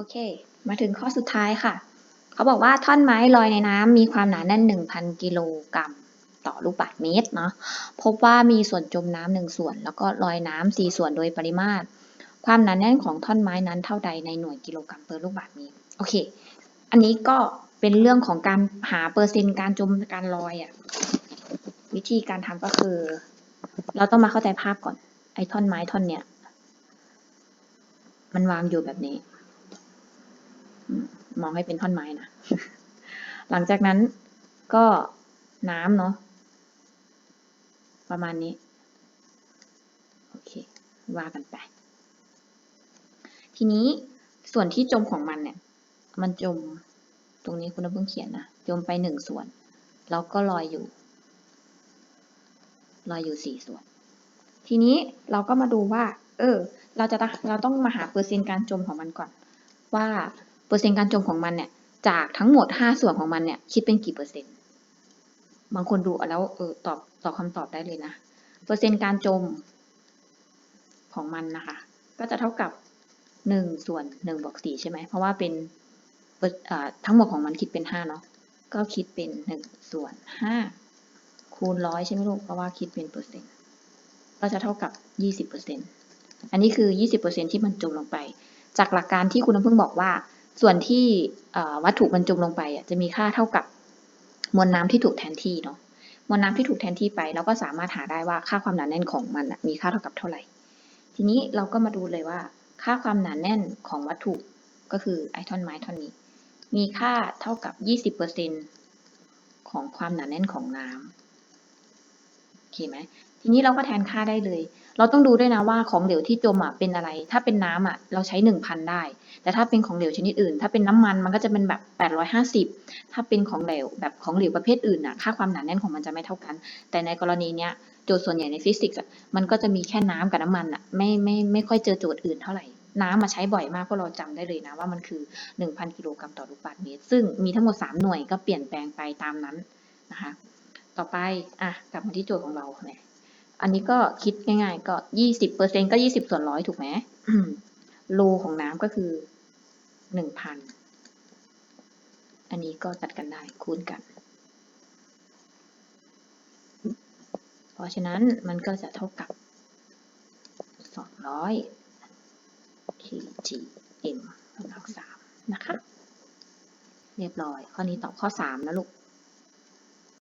อเค มาถึงข้อสุดท้ายค่ะ เขาบอกว่าท่อนไม้ลอยในน้ำมีความหนาแน่น 1,000 กิโลกรัมต่อลูกบาศก์เมตรเนาะพบว่ามีส่วนจมน้ำหนึ่งส่วน แล้วก็ลอยน้ำสี่ส่วนโดยปริมาตร ความหนาแน่นของท่อนไม้นั้นเท่าใดในหน่วยกิโลกรัมเปอร์ลูกบาศก์เมตรโอเค อันนี้ก็เป็นเรื่องของการหาเปอร์เซ็นต์การจมการลอยอะวิธีการทำก็คือ เราต้องมาเข้าใจภาพก่อน ไอ้ท่อนไม้ท่อนเนี้ยมันวางอยู่แบบนี้ มองให้เป็นท่อนไม้นะ หลังจากนั้นก็น้ำเนาะประมาณนี้ โอเค ว่ากันไป ทีนี้ส่วนที่จมของมันเนี่ย มันจมตรงนี้คุณน้ำเพิ่งเขียนนะ จมไปหนึ่งส่วน แล้วก็ลอยอยู่ ลอยอยู่สี่ส่วน ทีนี้เราก็มาดูว่า เออ เราจะเราต้องมาหาเปอร์เซ็นต์การจมของมันก่อน ว่า เปอร์เซ็นต์การจมของมันเนี่ยจากทั้งหมดห้าส่วนของมันเนี่ยคิดเป็นกี่เปอร์เซ็นต์ บางคนดูแล้วเออตอบตอบคำตอบได้เลยนะ เปอร์เซ็นต์การจมของมันนะคะ ก็จะเท่ากับหนึ่งส่วนหนึ่งบวกสี่ใช่ไหมเพราะว่าเป็นทั้งหมดของมันคิดเป็นห้าเนาะก็คิดเป็นหนึ่งส่วนห้าคูณร้อยใช่ไหมลูกเพราะว่าคิดเป็นเปอร์เซ็นต์ก็จะเท่ากับยี่สิบเปอร์เซนต์อันนี้คือยี่สิบเปอร์เซ็นที่มันจมลงไป จากหลักการที่คุณน้ำพึ่งบอกว่า ส่วนที่วัตถุมันจมลงไปจะมีค่าเท่ากับมวลน้ำที่ถูกแทนที่เนาะมวลน้ำที่ถูกแทนที่ไปเราก็สามารถหาได้ว่าค่าความหนาแน่นของมันมีค่าเท่ากับเท่าไหร่ ทีนี้เราก็มาดูเลยว่า ค่าความหนาแน่นของวัตถุก็คือไอท่อนไม้ท่อนนี้ มีค่าเท่ากับยี่สิบเปอร์เซ็นของความหนาแน่นของน้ำโอเคไหมทีนี้เราก็แทนค่าได้เลย เราต้องดูด้วยนะว่าของเหลวที่จมอะเป็นอะไร ถ้าเป็นน้ำอะเราใช้หนึ่งพันได้ แต่ถ้าเป็นของเหลวชนิดอื่น ถ้าเป็นน้ำมันมันก็จะเป็นแบบแปดร้อยห้าสิบถ้าเป็นของเหลวแบบของเหลวประเภทอื่นอะ ค่าความหนาแน่นของมันจะไม่เท่ากัน แต่ในกรณีเนี้ยโจทย์ส่วนใหญ่ในฟิสิกส์อะมันก็จะมีแค่น้ำกับน้ำมันอะไม่ไม่ไม่ค่อยเจอโจทย์อื่นเท่าไหร่น้ำมาใช้บ่อยมากเพราะเราจำได้เลยนะว่ามันคือหนึ่งพันกิโลกรัมต่อลูกบาศก์เมตร ซึ่งมีทั้งหมดสามหน่วยก็เปลี่ยนแปลงไปตามนั้นนะคะ ต่อไปอะกลับมาที่โจทย์ของเราเนี่ยอันนี้ก็คิดง่ายๆ ก็ยี่สิบเปอร์เซ็นก็ยี่สิบส่วนร้อยถูกไหมโลของน้ำก็คือหนึ่งพันอันนี้ก็ตัดกันได้คูณกัน เพราะฉะนั้นมันก็จะเท่ากับสองร้อย kgm กำลังสามนะคะ เรียบร้อย ข้อนี้ตอบข้อสามนะลูก